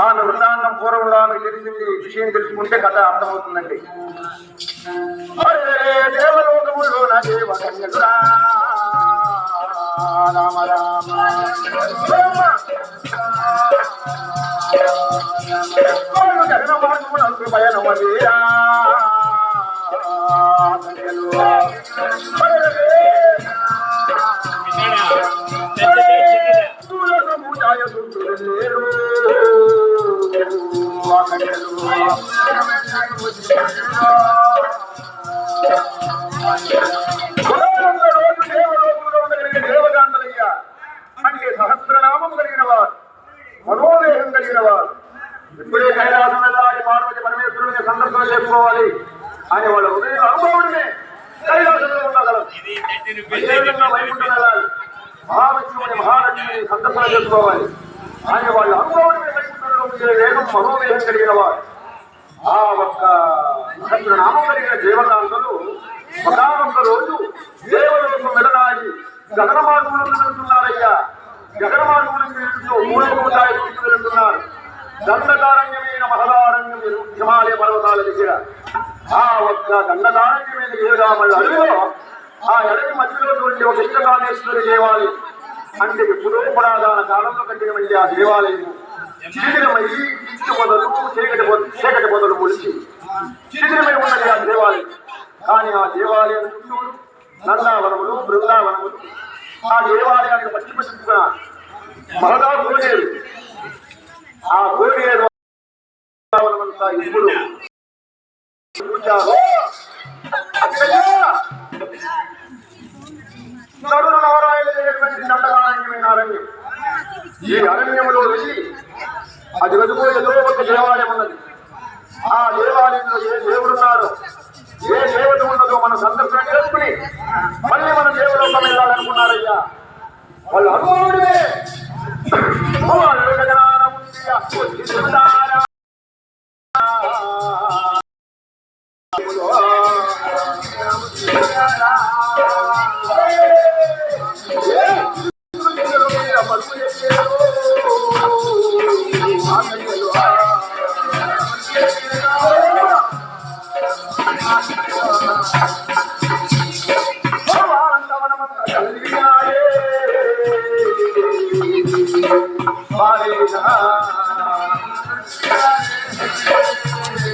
ఆమె వృత్తాంతం పూర్వంలో తెలిసింది విషయం తెలుసుకుంటే కథ అర్థమవుతుందండి. దేవలోకములో నా దేవ కన్యకుడా. రామ రామ. రామ జగన మార్గమునందు పయనమయ్యా అంటే సహస్రనామం కలిగిన వారు మనోవేగం కలిగిన వారు ఇప్పుడే కైలాసం వెళ్ళాలి పార్వతి పరమేశ్వరుని సందర్శన చేసుకోవాలి అని వాళ్ళ ఉదయం అనుభవడమే కైలాసంలో ఉండగలరు వైకుంఠం వెళ్ళాలి మహావిష్ణువుని మహాలక్ష్మిని సందర్శన చేసుకోవాలి అని వాళ్ళ వైకుంఠంలో వేగం మనోవేగం కలిగిన వారు ఆ ఒక్క నామం కలిగిన దేవతాంతలు ఒకనొక్క రోజు దేవలోకం వెళ్ళడానికి గగన మార్గంలో వెళ్తున్నారయ్యా గగన మార్గంలో వెళ్తూ మూడవతాయి వెళ్తున్నారు. దండకారణ్యమైన మహదారణ్యం హిమాలయ పర్వతాల దగ్గర. ఆ ఒక్క దండకారణ్యమైన ఏదామల అడవిలో ఆ అడవి మధ్యలోటువంటి ఒక ఇష్టకాళేశ్వరి దేవాలయం. అంటే ఎప్పుడో పురాధాన కాలంలో కట్టినటువంటి ఆ దేవాలయం. శిథిలమయ్యి ఇచ్చి మొదలు చీకటి చీకటి మొదలు ముడిచి శిథిలమై ఉన్నది ఆ దేవాలయం. కానీ ఆ దేవాలయం చుట్టూ నందావనములు బృందావనములు ఆ దేవాలయానికి పశ్చిమ దిక్కున మరదా కోడేరు ఆ కోడేరు అంతా ఇప్పుడు నవరాయలు అక్కడయ్యా నరుడు అరణ్యం. ఈ అరణ్యములో వెళ్ళి అది వెతుకో ఏదో ఒక దేవాలయం ఉన్నది? ఆ దేవాలయంలో ఏ దేవుడున్నారో ఏ దేవత ఉన్నదో మన సందర్శన చేసుకుని మళ్ళీ మన దేవుడు వెళ్ళాలనుకున్నారయ్యా. వాళ్ళు అనుకోవడమే వాళ్ళు ఉంది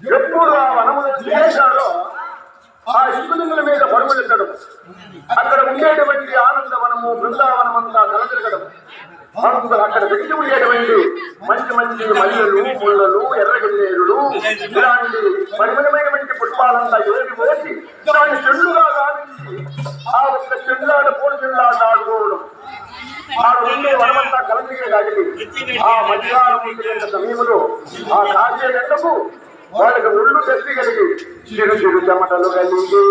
ఎప్పుడు ఆ వనములు చేశారో ఆ శివలింగుల మీద పరుగులెత్తడం అక్కడ ఉండేటువంటి ఆనందవనము బృందావనం అంతా నెలతిరగడం భక్తులు అక్కడ వెతికి ఉండేటువంటి మంచి మంచి మల్లెలు ముళ్ళలు ఎర్రగన్నేరులు ఇలాంటి పరిమళమైనటువంటి పుష్పాలంతా ఏరి పోసి దాన్ని చెల్లుగా గావించి ఆ ఒక్క చెల్లాడ పూల చెల్లాట ఆడుకోవడం ఆ ఉండే వనమంతా కలతిగే కాగిలి ఆ మధ్యాహ్నం ఉండే సమయంలో ఆ కాజే గంటకు వాళ్ళకి ఒళ్ళు తెచ్చి కలిగి చిరు చిరు చెమటలు కలిగి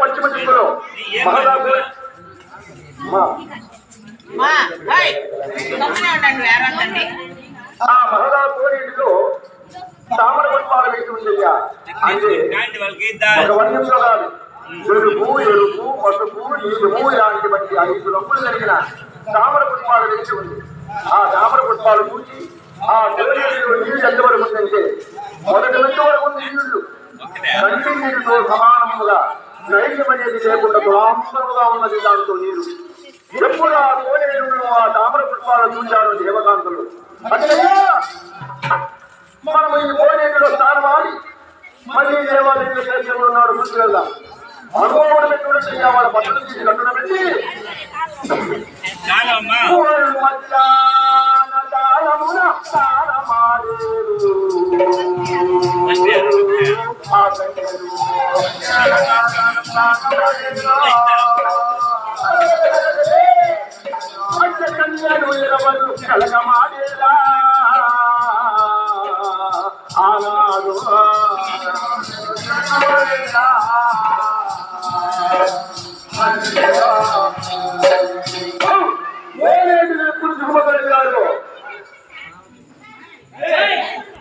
పశ్చిమ దిక్కులో మహారాజు. మా. మా హాయ్ గమ్మునే ఉండండి వేరొద్దండి ఆ మహదా కోరింటిలో తామర పుష్పాలు వేసి ఉండేయ్యా. అంటే ఒక వర్ణంలో కాదు ఎరుపు ఎరుపు పసుపు నీలము ఇలాంటి వంటి ఐదు రంగులు కలిగిన తామర పుష్పాలు వేసి ఉంది. ఆ తామర పుష్పాలు చూసి ఆ నీళ్ళు ఎంతవరకు ఉందంటే మొదటి నుంచి వరకు ఉంది నీళ్ళు. కంటి సమానముగా నైట్యం అనేది లేకుండా దురాంబరముగా ఉన్నది దాంతో నీరు. ఎప్పుడు ఆ కోనేరును ఆ తామర పుష్పాలు చూశారు దేవకాంతులు? మనము ఈ కోనేరులో స్నానం ఆడి మళ్ళీ దేవాలయంలో చేసిన ఉన్నాడు ముందుకెళ్దాం అనుభవం చూడండి వాళ్ళ బట్టలు తీసి కట్టున పెట్టి మధ్యాహ్న కన్యలు ఇరవలు కలగమాడేలా. ఆనాడు.